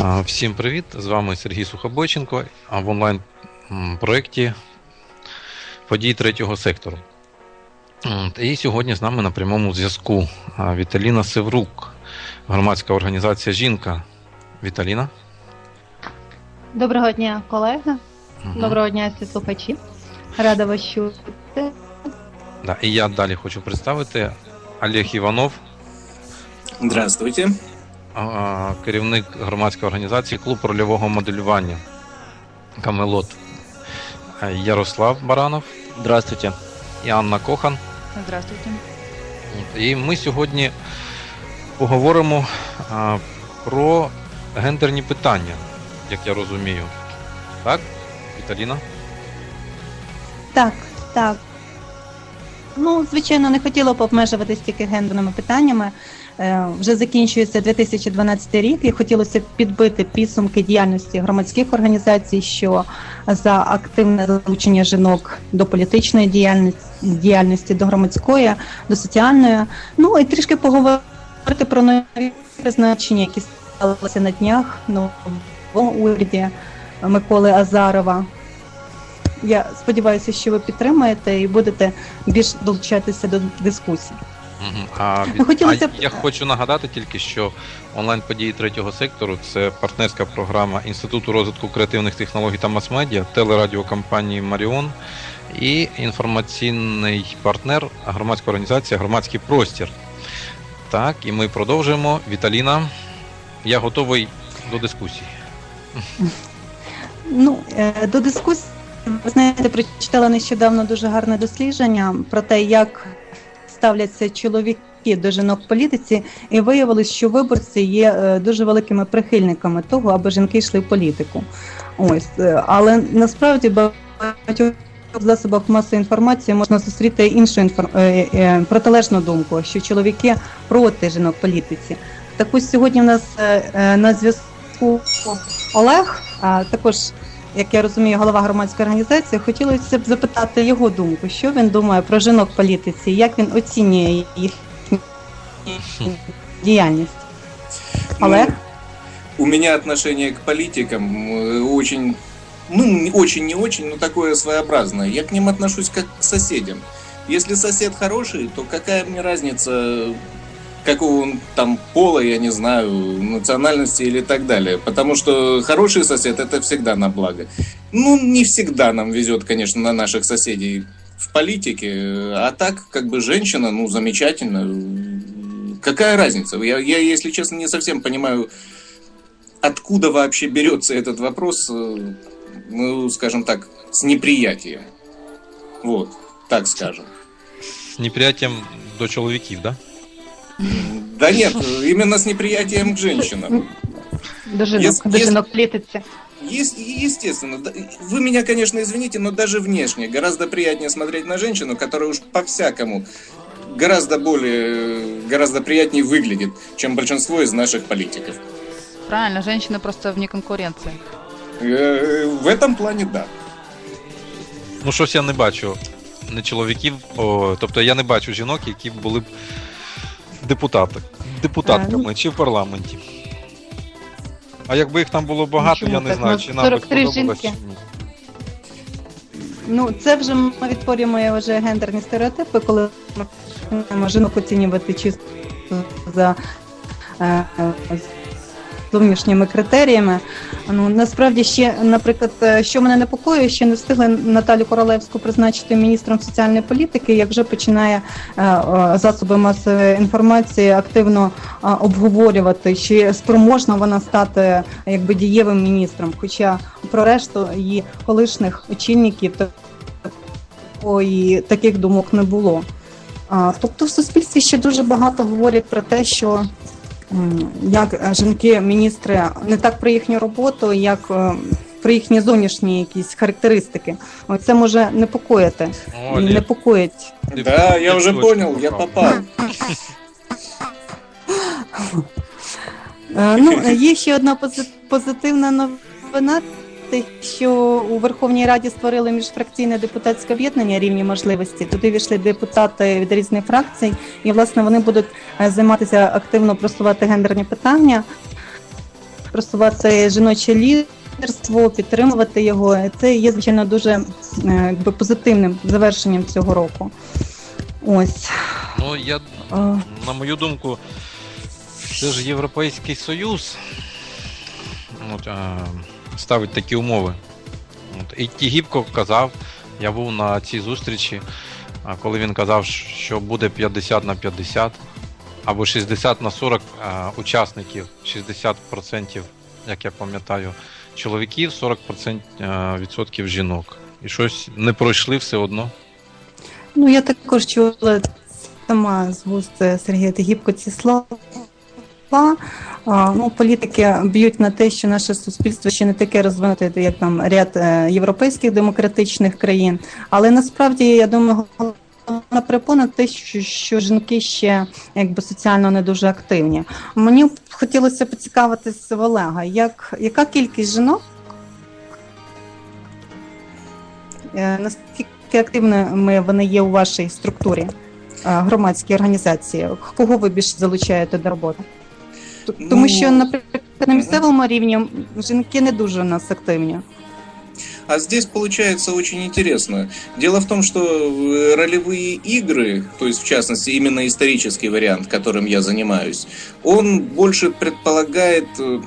Всім привіт! З вами Сергій Сухобойченко в онлайн м, проєкті подій третього сектору. І сьогодні з нами на прямому зв'язку Віталіна Севрук, громадська організація Жінка. Віталіна. Доброго дня, колеги. Мгм. Доброго дня, всі слухачі. Рада вас чути. Да, і я далі хочу представити Олег Іванов, Здравствуйте. Керівник громадської організації Клуб рольового моделювання Камелот. Ярослав Баранов Здравствуйте. і Анна Кохан. Здравствуйте. І ми сьогодні поговоримо про гендерні питання, як я розумію. Так, Віталіна? Так, так. Ну, звичайно, не хотіла б обмежуватись тільки гендерними питаннями. Е, Вже закінчується 2012 рік, і хотілося б підбити підсумки діяльності громадських організацій, що за активне залучення жінок до політичної діяльності, діяльності до громадської, до соціальної. Ну і трішки поговорити про нові призначення, які сталися на днях в уряді Миколи Азарова. Я сподіваюся, що ви підтримаєте і будете більш долучатися до дискусії. Угу. А, від- хотілося а я хочу нагадати тільки, що онлайн події третього сектору це партнерська програма Інституту розвитку креативних технологій та мас-медіа, телерадіокомпанії Маріон і інформаційний партнер громадська організація Громадський простір. Так, і ми продовжуємо. Віталіна, я готовий до дискусії. Ну е, до дискусії ви знаєте, прочитала нещодавно дуже гарне дослідження про те, як ставляться чоловіки до жінок в політиці, і виявилось, що виборці є е, дуже великими прихильниками того, аби жінки йшли в політику. Ось, е, але насправді в засобах масової інформації можна зустріти іншу інфор... е, протилежну думку, що чоловіки проти жінок політиці. Так ось сьогодні в нас на зв'язку Олег, а також, як я розумію, голова громадської організації. Хотілося б запитати його думку, що він думає про жінок в політиці, як він оцінює їхню діяльність. Олег? Ну, у меня отношение к политикам э, очень, ну, очень не очень, но такое своеобразное. Я к ним отношусь как к соседям. Если сосед хороший, то какая мне разница, какого он там пола, я не знаю, национальности или так далее. Потому что хороший сосед это всегда на благо. Ну, не всегда нам везет, конечно, на наших соседей в политике. А так, как бы женщина, ну, замечательно. Какая разница? Я, я, если честно, не совсем понимаю, откуда вообще берется этот вопрос, э, ну, скажем так, с неприятием. Вот, так скажем. З неприяттям до чоловіків, да? Да нет, именно с неприятием к женщинам. До жінок, Єс- до єс- жінок в політиці. Есть, естественно, да, вы меня, конечно, извините, но даже внешне гораздо приятнее смотреть на женщину, которая уж по-всякому гораздо более, гораздо приятнее выглядит, чем большинство из наших политиков. Правильно, женщины просто вне конкуренции. Э, В этом плане да. Ну, щось я не бачу не чоловіків, о, тобто я не бачу жінок, які б були б депутати, депутатками чи в парламенті. А якби їх там було багато, Чому я не так? знаю, Ну, чи нам би 43 сподобалось чи жінки. ні. Ну, це вже ми відтворюємо вже гендерні стереотипи, коли ми починаємо жінок оцінювати чисто за е, е, зовнішніми критеріями. Ну насправді ще, наприклад, е, що мене непокоює, ще не встигли Наталю Королевську призначити міністром соціальної політики, як вже починає е, е, засоби масової інформації активно обговорювати, чи спроможна вона стати якби дієвим міністром. Хоча про решту її колишніх очільників такої таких думок не було. Тобто в суспільстві ще дуже багато говорять про те, що як е, жінки-міністри не так про їхню роботу, як е, про їхні зовнішні якісь характеристики. Ось Це може непокоїти. О, непокоїть. Да, я вже понял, я попав. Е, Ну, є ще одна пози- позитивна новина. Те, що у Верховній Раді створили міжфракційне депутатське об'єднання рівні можливості. Туди війшли депутати від різних фракцій, і власне вони будуть е, займатися активно просувати гендерні питання. просувати жіноче лідерство, підтримувати його. Це є звичайно дуже е, якби, позитивним завершенням цього року. Ось. Ну, я, на мою думку, це ж Європейський Союз от, е, ставить такі умови. От, і Тігіпко казав, я був на цій зустрічі, коли він казав, що буде 50 на 50 або 60 на 40 а, учасників, 60%, як я пам'ятаю, чоловіків, 40% е, відсотків жінок. І щось не пройшли все одно. Ну, я також чула сама з вуст Сергія Тегібко ці слова. А, Ну, політики б'ють на те, що наше суспільство ще не таке розвинуте, як там ряд е, європейських демократичних країн. Але насправді я думаю, головна препона те, що, що жінки ще якби соціально не дуже активні. Мені б хотілося поцікавитися в Олега, як яка кількість жінок? е, Наскільки активними вони є у вашій структурі е, громадській організації? Кого ви більше залучаєте до роботи? Т- Тому Ну, що, наприклад, на місцевому рівні жінки не дуже у нас активні. А здесь получается очень интересно. Дело в том, что э, ролевые игры, то есть в частности именно исторический вариант, которым я занимаюсь, он больше предполагает, э,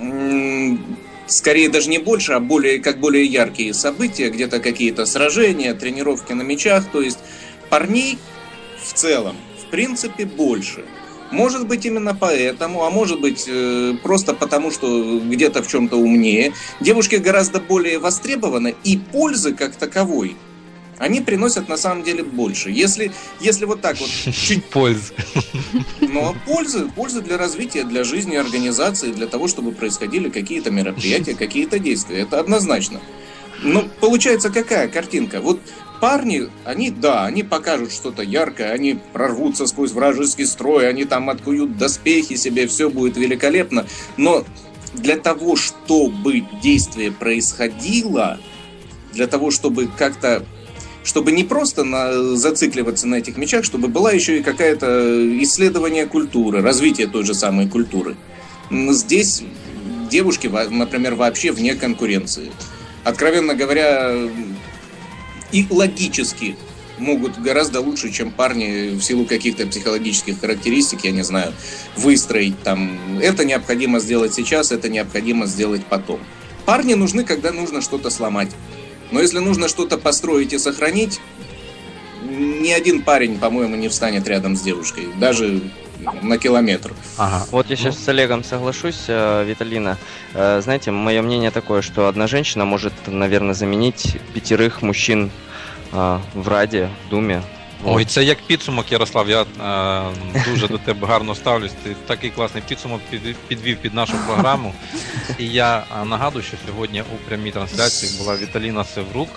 м, скорее даже не больше, а более как более яркие события, где-то какие-то сражения, тренировки на мечах, то есть парней в целом, в принципе, больше. Может быть именно поэтому, а может быть э, просто потому, что где-то в чем-то умнее. Девушки гораздо более востребованы, и пользы как таковой они приносят на самом деле больше. Если, если вот так вот чуть Пользи. но пользы, пользы для развития, для жизни организации, для того, чтобы происходили какие-то мероприятия, какие-то действия. Это однозначно. Но получается какая картинка? Вот парни, они, да, они покажут что-то яркое, они прорвутся сквозь вражеский строй, они там откуют доспехи себе, все будет великолепно. Но для того, чтобы действие происходило, для того, чтобы как-то чтобы не просто на, зацикливаться на этих мечах, чтобы была еще и какая-то исследование культуры, развитие той же самой культуры. Здесь девушки, например, вообще вне конкуренции. Откровенно говоря, и логически могут гораздо лучше, чем парни в силу каких-то психологических характеристик, я не знаю, выстроить там. Это необходимо сделать сейчас, это необходимо сделать потом. Парни нужны, когда нужно что-то сломать. Но если нужно что-то построить и сохранить, ни один парень, по-моему, не встанет рядом с девушкой, даже на километр. Ага. Вот я сейчас с Олегом соглашусь, э, Виталина. Э, Знаете, мое мнение такое, что одна женщина может, наверное, заменить пятерых мужчин э, в Раде, в Думе. Вот. Ой, це як підсумок, Ярослав. Я е, дуже до тебе гарно ставлюсь. Ти такий класний підсумок під- підвів під нашу програму. І я е, нагадую, що сьогодні у прямій трансляції була Віталіна Севрук,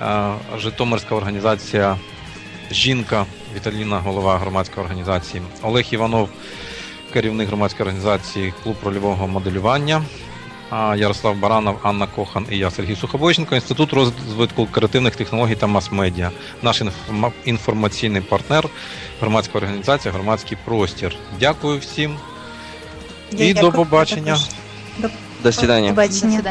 е, Житомирська організація Жінка, Віталіна, голова громадської організації, Олег Іванов, керівник громадської організації Клуб рольового моделювання. Ярослав Баранов, Анна Кохан і я, Сергій Сухобойченко, Інститут розвитку креативних технологій та мас-медіа, наш інформаційний партнер, громадська організація, громадський простір. Дякую всім і Я до побачення. також. До свидания. До Побачення.